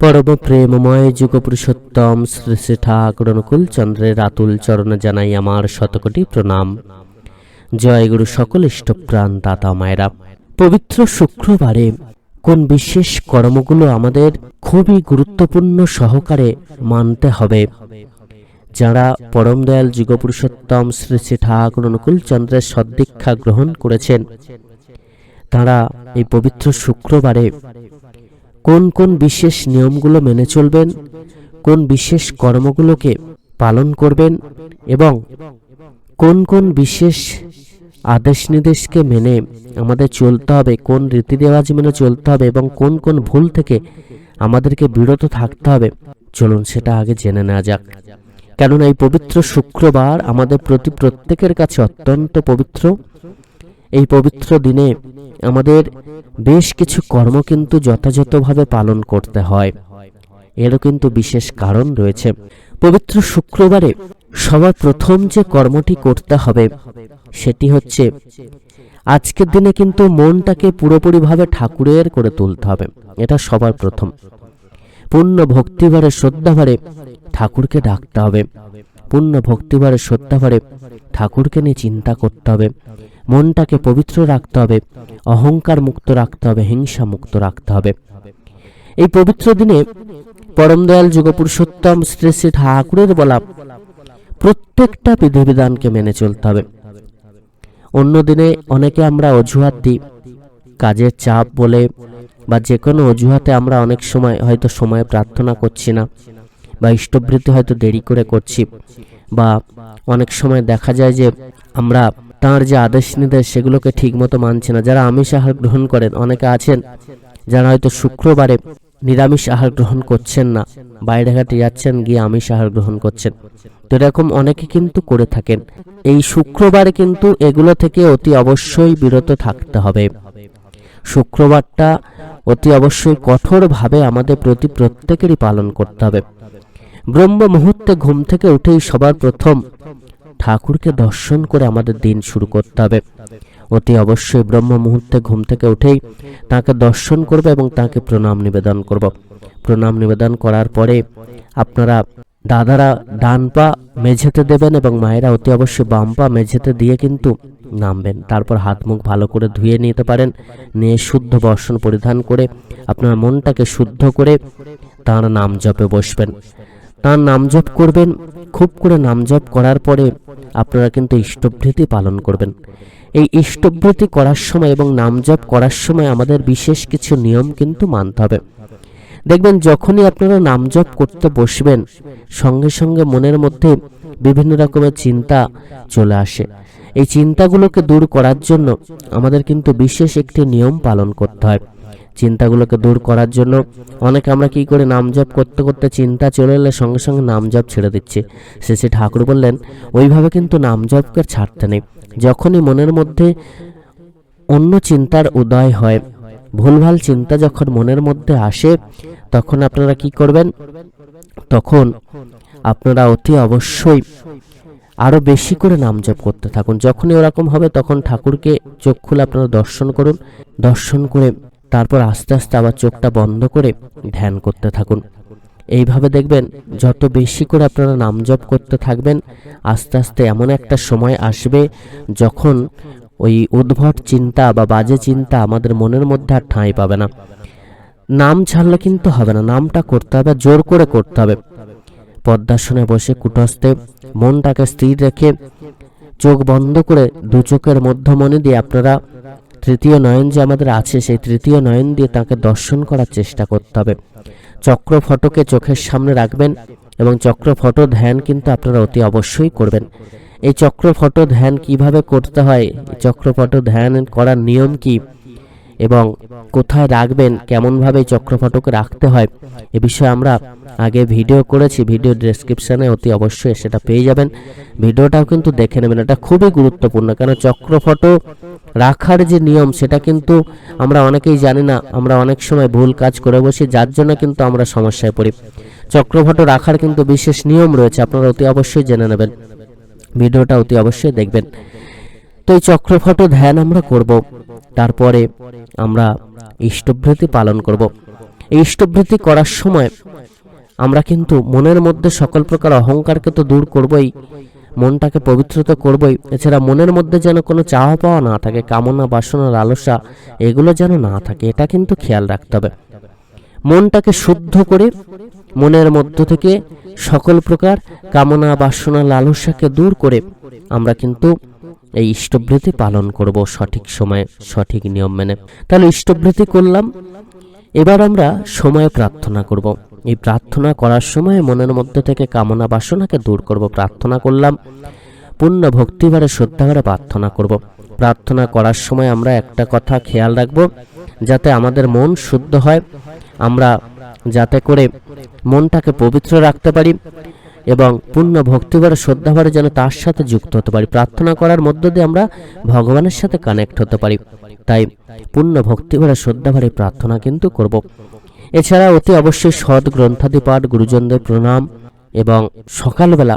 পরম প্রেমময় যুগ শ্রী শ্রী ঠাকুর চন্দ্রের আতুল চরণে জানাই আমার শতকোটি প্রণাম। জয় গুরু সকল ইষ্টপ্রাণ দাতা মায়েরা। পবিত্র শুক্রবারে কোন বিশেষ কর্মগুলো আমাদের খুবই গুরুত্বপূর্ণ সহকারে মানতে হবে। যারা পরম দয়াল যুগপুরুষোত্তম শ্রী শ্রী ঠাকুর অনুকূল চন্দ্রের সদ্দীক্ষা গ্রহণ করেছেন, তারা এই পবিত্র শুক্রবারে কোন কোন বিশেষ নিয়মগুলো মেনে চলবেন, কোন বিশেষ কর্মগুলোকে পালন করবেন এবং কোন কোন বিশেষ আদেশ নির্দেশকে মেনে আমাদের চলতে হবে, কোন রীতি রেওয়াজ মেনে চলতে হবে এবং কোন কোন ভুল থেকে আমাদেরকে বিরত থাকতে হবে, চলুন সেটা আগে জেনে নেওয়া যাক। কেননা এই পবিত্র শুক্রবার আমাদের প্রতি প্রত্যেকের কাছে অত্যন্ত পবিত্র। এই পবিত্র দিনে আমাদের বেশ কিছু কর্ম কিন্তু যথাযথভাবে পালন করতে হয়। এরও কিন্তু বিশেষ কারণ রয়েছে। পবিত্র শুক্রবারে সবার প্রথম যে কর্মটি করতে হবে, সেটি হচ্ছে আজকের দিনে কিন্তু মনটাকে পুরোপুরিভাবে ঠাকুরের করে তুলতে হবে। এটা সবার প্রথম। পূর্ণ ভক্তিভারে, শ্রদ্ধাভারে ঠাকুরকে ডাকতে হবে। পূর্ণ ভক্তিভারে, শ্রদ্ধাভারে ঠাকুরকে নিয়ে চিন্তা করতে হবে। মনটাকে পবিত্র রাখতে হবে অহংকার মুক্ত রাখতে হবে হিংসা মুক্ত রাখতে হবে। এই পবিত্র দিনে পরম দয়াল যুগপুরুষোত্তম শ্রী শ্রী ঠাকুরের বলা প্রত্যেকটা বিধিবিধানকে মেনে চলতে হবে। অন্য দিনে অনেকে আমরা অজুহাত দিই কাজের চাপ বলে বা যে কোনো অজুহাতে আমরা অনেক সময় হয়তো সময়ে প্রার্থনা করছি না বা ইষ্টবৃত্তি হয়তো দেরি করে করছি বা অনেক সময় দেখা যায় যে আমরা তার যে আদেশ নির্দেশ সেগুলোকে ঠিকমতো মানছে না। যারা আমিষ আহার গ্রহণ করেন, অনেকে আছেন যারা হয়তো শুক্রবারে নিরামিষ আহার গ্রহণ করছেন না, বাইরে ঘাটে যাচ্ছেন, গিয়ে আমিষ আহার গ্রহণ করছেন। তো এরকম অনেকে কিন্তু করে থাকেন। এই শুক্রবারে কিন্তু এগুলো থেকে অতি অবশ্যই বিরত থাকতে হবে। শুক্রবারটা অতি অবশ্যই কঠোরভাবে আমাদের প্রতি প্রত্যেকেরই পালন করতে হবে। ব্রহ্ম মুহূর্তে ঘুম থেকে উঠেই সবার প্রথম ঠাকুরকে দর্শন করে আমাদের দিন শুরু করতে হবে। অতি অবশ্যই ব্রহ্ম মুহূর্তে ঘুম থেকে উঠেই তাকে দর্শন করব এবং তাকে প্রণাম নিবেদন করব। প্রণাম নিবেদন করার পরে আপনারা দাদারা ডান পা মেঝেতে দেবেন এবং মায়েরা অতি অবশ্যই বাম পা মেঝেতে দিয়ে কিন্তু নামবেন। তারপর হাত মুখ ভালো করে ধুয়ে নিতে পারেন, নিয়ে শুদ্ধ বর্ষণ পরিধান করে আপনার মনটাকে শুদ্ধ করে তার নাম জপে বসবেন। তার নাম জপ করবেন, খুব করে নাম জপ করার পরে আপনারা কিন্তু ইষ্টভৃতি পালন করবেন। এই ইষ্টভৃতি করার সময় এবং নাম জপ করার সময় আমাদের বিশেষ কিছু নিয়ম কিন্তু মানতে হবে। দেখবেন, যখনই আপনারা নাম জপ করতে বসবেন, সঙ্গে সঙ্গে মনের মধ্যে বিভিন্ন রকমের চিন্তা চলে আসে। এই চিন্তাগুলোকে দূর করার জন্য আমাদের কিন্তু বিশেষ একটি নিয়ম পালন করতে হয়। চিন্তাগুলোকে দূর করার জন্য অনেকে আমরা কি করে নাম জপ করতে করতে চিন্তা চলে এলে সঙ্গে সঙ্গে নাম জপ ছেড়ে দিচ্ছে। শেষে ঠাকুর বললেন, ওইভাবে কিন্তু নাম জপকে ছাড়তে নেই। যখনই মনের মধ্যে অন্য চিন্তার উদয় হয়, ভুলভাল চিন্তা যখন মনের মধ্যে আসে, তখন আপনারা কি করবেন? তখন আপনারা অতি অবশ্যই আরও বেশি করে নাম জপ করতে থাকুন। যখনই ওরকম হবে, তখন ঠাকুরকে চোখ খুলে আপনারা দর্শন করুন। দর্শন করে তারপর আস্তে আস্তে আবার চোখটা বন্ধ করে ধ্যান করতে থাকুন। এইভাবে দেখবেন, যত বেশি করে আপনারা নাম জপ করতে থাকবেন, আস্তে আস্তে এমন একটা সময় আসবে যখন ওই উদ্ভট চিন্তা বা বাজে চিন্তা আমাদের মনের মধ্যে আর ঠাঁই পাবে না। নাম ছাড়লে কিন্তু হবে না, নামটা করতে হবে, জোর করে করতে হবে। পদ্মাসনে বসে কুটস্থে মনটাকে স্থির রেখে চোখ বন্ধ করে দু চোখের মধ্যমণি দিয়ে আপনারা তৃতীয় নয়ন যে আমাদের আছে, সেই তৃতীয় নয়ন দিয়ে তাকে দর্শন করার চেষ্টা করতে হবে। চক্র ফটোকে চোখের সামনে রাখবেন এবং চক্র ফটো ধ্যান কিন্তু আপনারা অতি অবশ্যই করবেন। এই চক্র ফটো ধ্যান কীভাবে করতে হয়? চক্র ফটো ধ্যান করার নিয়ম কি? এবং কোথায় রাখবেন? কেমনভাবে চক্র ফটোকে রাখতে হয়? এ বিষয়ে আমরা আগে ভিডিও করেছি, ভিডিও ডেসক্রিপশনে অতি অবশ্যই সেটা পেয়ে যাবেন। ভিডিওটাও কিন্তু দেখে নেবেন, এটা খুবই গুরুত্বপূর্ণ। কেন? চক্র ফটো রাখার যে নিয়ম, সেটা কিন্তু আমরা অনেকেই জানি না। আমরা অনেক সময় ভুল কাজ করে বসি, যার জন্য কিন্তু আমরা সমস্যায় পড়ি। চক্র ফটো রাখার কিন্তু বিশেষ নিয়ম রয়েছে, আপনারা অতি অবশ্যই জেনে নেবেন। ভিডিওটা অতি অবশ্যই দেখবেন। তো এই চক্রফটো ধ্যান আমরা করব, তারপরে আমরা ইষ্টভৃতি পালন করব। এই ইষ্টবৃত্তি করার সময় আমরা কিন্তু মনের মধ্যে সকল প্রকার অহংকারকে তো দূর করবই মনটাকে পবিত্রতা করবই। এছাড়া মনের মধ্যে যেন কোনো চাওয়া পাওয়া না থাকে, কামনা বাসনা লালসা এগুলো যেন না থাকে, এটা কিন্তু খেয়াল রাখতে হবে। মনটাকে শুদ্ধ করে মনের মধ্য থেকে সকল প্রকার কামনা, বাসনা, লালসাকে দূর করে আমরা কিন্তু এই ইষ্টবৃত্তি পালন করব সঠিক সময়ে, সঠিক নিয়ম মেনে। তাহলে ইষ্টবৃত্তি করলাম, এবার আমরা সময় প্রার্থনা করব। এই প্রার্থনা করার সময় মনের মধ্যে থেকে কামনা বাসনাকে দূর করব, প্রার্থনা করলাম, পূর্ণ ভক্তিভারে শ্রদ্ধাভারে প্রার্থনা করব। প্রার্থনা করার সময় আমরা একটা কথা খেয়াল রাখব, যাতে আমাদের মন শুদ্ধ হয়, আমরা যাতে করে মনটাকে পবিত্র রাখতে পারি এবং পূর্ণ ভক্তিভারে, শ্রদ্ধাভারে যেন তার সাথে যুক্ত হতে পারি। প্রার্থনা করার মধ্য দিয়ে আমরা ভগবানের সাথে কানেক্ট হতে পারি। তাই পূর্ণ ভক্তিভারে, শ্রদ্ধাভারে প্রার্থনা কিন্তু করব। এছাড়া অতি অবশ্যই সৎ গ্রন্থাদি পাঠ গুরুজনদের প্রণাম এবং সকালবেলা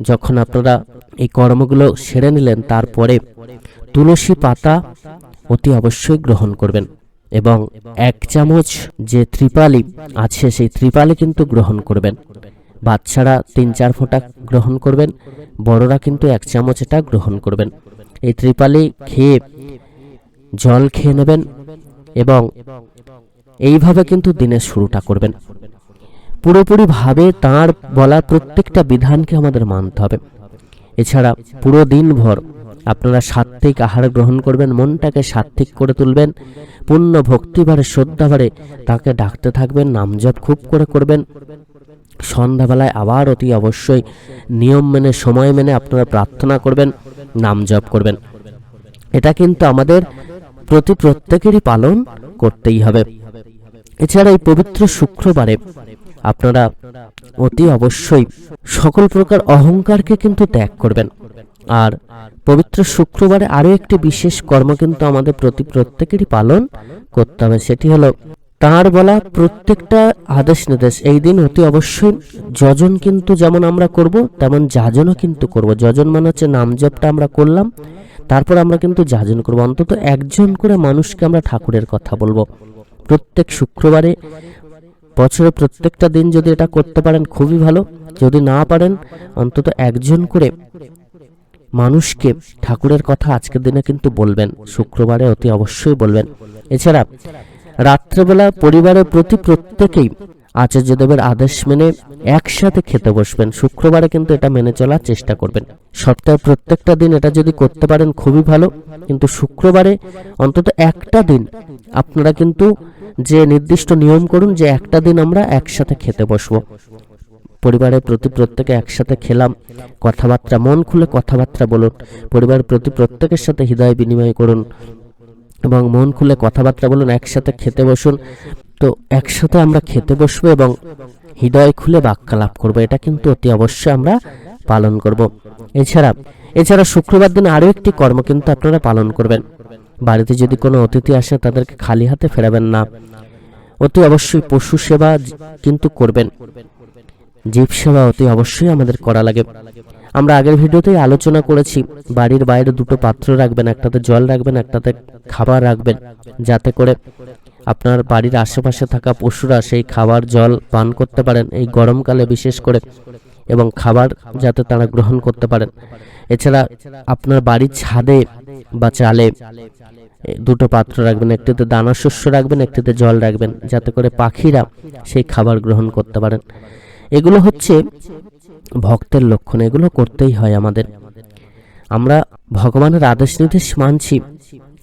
যখন আপনারা এই কর্মগুলো সেরে নিলেন, তারপরে তুলসী পাতা অতি অবশ্যই গ্রহণ করবেন এবং এক চামচ যে ত্রিপালি আছে, সেই ত্রিপালি কিন্তু গ্রহণ করবেন। বাচ্চারা তিন চার ফোঁটা গ্রহণ করবেন, বড়রা কিন্তু এক চামচ এটা গ্রহণ করবেন। এই ত্রিপালি খেয়ে জল খেয়ে নেবেন এবং এইভাবে কিন্তু দিনের শুরুটা করবেন। পুরোপুরিভাবে তার বলা প্রত্যেকটা বিধানকে আমাদের মানতে হবে। এছাড়া পুরো দিনভর আপনারা সাত্ত্বিক আহার গ্রহণ করবেন, মনটাকে সাত্ত্বিক করে তুলবেন, পূর্ণ ভক্তিভারে, শ্রদ্ধাভারে তাকে ডাকতে থাকবেন, নাম জপ খুব করে করবেন। সন্ধ্যাবেলায় আবার অতি অবশ্যই নিয়ম মেনে, সময় মেনে আপনারা প্রার্থনা করবেন, নাম জপ করবেন। এটা কিন্তু আমাদের প্রতি প্রত্যেকেরই পালন করতেই হবে। এছাড়া এই পবিত্র শুক্রবারে আপনারা অতি অবশ্যই সকল প্রকার অহংকারকে কিন্তু ত্যাগ করবেন। আর পবিত্র শুক্রবারে আরও একটি বিশেষ কর্ম কিন্তু আমাদের প্রতি প্রত্যেকেরই পালন করতে হবে, সেটি হলো তার বলা প্রত্যেকটা আদেশ নির্দেশ এই দিন অতি অবশ্যই যজন কিন্তু যেমন আমরা করব, তেমন যাজনও কিন্তু করব। যজন মানে হচ্ছে নাম জপটা আমরা করলাম, তারপর আমরা কিন্তু যাজন করব। অন্তত একজন করে মানুষকে আমরা ঠাকুরের কথা বলব। প্রত্যেক শুক্রবারে, বছরের প্রত্যেকটা দিন যদি এটা করতে পারেন খুবই ভালো। যদি না পারেন, অন্তত একজন করে মানুষকে ঠাকুরের কথা আজকের দিনে কিন্তু বলবেন, শুক্রবারে অতি অবশ্যই বলবেন। এছাড়া, রাত্রেবেলা পরিবারের প্রতি প্রত্যেকেই আচার্যদেবের আদেশ মেনে একসাথে খেতে বসবেন। শুক্রবারে কিন্তু এটা মেনে চলার চেষ্টা করবেন। সপ্তাহে প্রত্যেকটা দিন এটা যদি করতে পারেন খুবই ভালো, কিন্তু শুক্রবারে অন্তত একটা দিন আপনারা কিন্তু যে নির্দিষ্ট নিয়ম করুন যে একটা দিন আমরা একসাথে খেতে বসবো। পরিবারের প্রতি প্রত্যেকে একসাথে খেলাম, কথাবার্তা, মন খুলে কথাবার্তা বলুন, পরিবারের প্রতি প্রত্যেকের সাথে হৃদয় বিনিময় করুন এবং মন খুলে কথাবার্তা বলুন, একসাথে খেতে বসুন। তো একসাথে আমরা খেতে বসবো এবং হৃদয় খুলে বাক্যালাপ করব। এটা কিন্তু অতি অবশ্যই আমরা পালন করব। এছাড়া এছাড়া শুক্রবার দিন আরও একটি কর্ম কিন্তু আপনারা পালন করবেন। বাড়িতে যদি কোনো অতিথি আসে, তাদেরকে খালি হাতে ফেরাবেন না। অতি অবশ্যই পশু সেবা কিন্তু করবেন। জীব সেবা অতি অবশ্যই আমাদের করা লাগে। আমরা আগের ভিডিওতেই আলোচনা করেছি, বাড়ির বাইরে দুটো পাত্র রাখবেন, একটাতে জল রাখবেন, একটাতে খাবার রাখবেন, যাতে করে আপনার বাড়ির আশেপাশে থাকা পশুরা সেই খাবার, জল পান করতে পারেন এই গরমকালে বিশেষ করে এবং খাবার যাতে তারা গ্রহণ করতে পারেন। এছাড়া আপনার বাড়ির ছাদে বা চালে দুটো পাত্র রাখবেন, একটিতে দানা শস্য রাখবেন, একটিতে জল রাখবেন, যাতে করে পাখিরা সেই খাবার গ্রহণ করতে পারেন। এগুলো হচ্ছে ভক্তের লক্ষণ, এগুলো করতেই হয় আমাদের। আমরা ভগবানের আদেশ নির্দেশ মানছি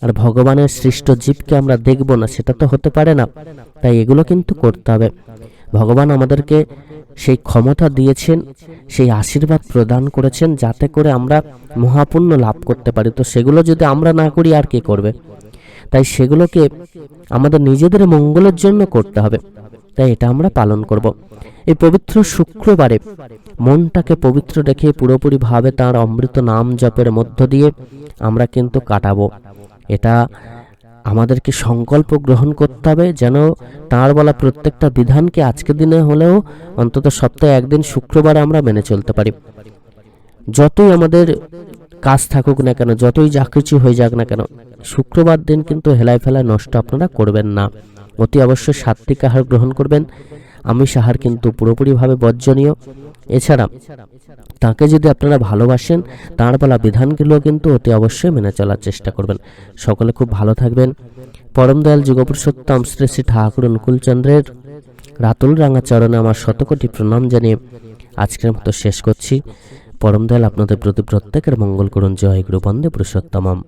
আর ভগবানের সৃষ্ট জীবকে আমরা দেখব না, সেটা তো হতে পারে না। তাই এগুলো কিন্তু করতে হবে। ভগবান আমাদেরকে সেই ক্ষমতা দিয়েছেন, সেই আশীর্বাদ প্রদান করেছেন যাতে করে আমরা মহাপুণ্য লাভ করতে পারি। তো সেগুলো যদি আমরা না করি, আর কে করবে? তাই সেগুলোকে আমাদের নিজেদের মঙ্গলের জন্য করতে হবে। তাই এটা আমরা পালন করব। এই পবিত্র শুক্রবারে মনটাকে পবিত্র রেখে পুরোপুরিভাবে তার অমৃত নাম জপের মধ্য দিয়ে আমরা কিন্তু কাটাবো। এটা আমাদেরকে সংকল্প গ্রহণ করতে হবে যেন তার বলা প্রত্যেকটা বিধানকে আজকের দিনে হলেও অন্তত সপ্তাহে একদিন শুক্রবারে আমরা মেনে চলতে পারি। যতই আমাদের কাজ থাকুক না কেন, যতই যা কিছু হয়ে যাক না কেন, শুক্রবার দিন কিন্তু হেলায় ফেলায় নষ্ট আপনারা করবেন না। অতি অবশ্যই সাত্বিক আহার গ্রহণ করবেন। আমিষ আহার কিন্তু পুরোপুরিভাবে বর্জনীয়। এছাড়া তাকে যদি আপনারা ভালোবাসেন, তাঁর বলা বিধানগুলো কিন্তু অতি অবশ্যই মেনে চলার চেষ্টা করবেন। সকলে খুব ভালো থাকবেন। পরম দয়াল যুগপুরুষোত্তম শ্রী শ্রী ঠাকুর অনুকূলচন্দ্রের রাতুল রাঙা চরণে আমার শতকোটি প্রণাম জানিয়ে আজকের মতো শেষ করছি। পরম দয়াল আপনাদের প্রতি প্রত্যেকের মঙ্গল করুন। জয় গুরু বন্দে পুরুষোত্তমম।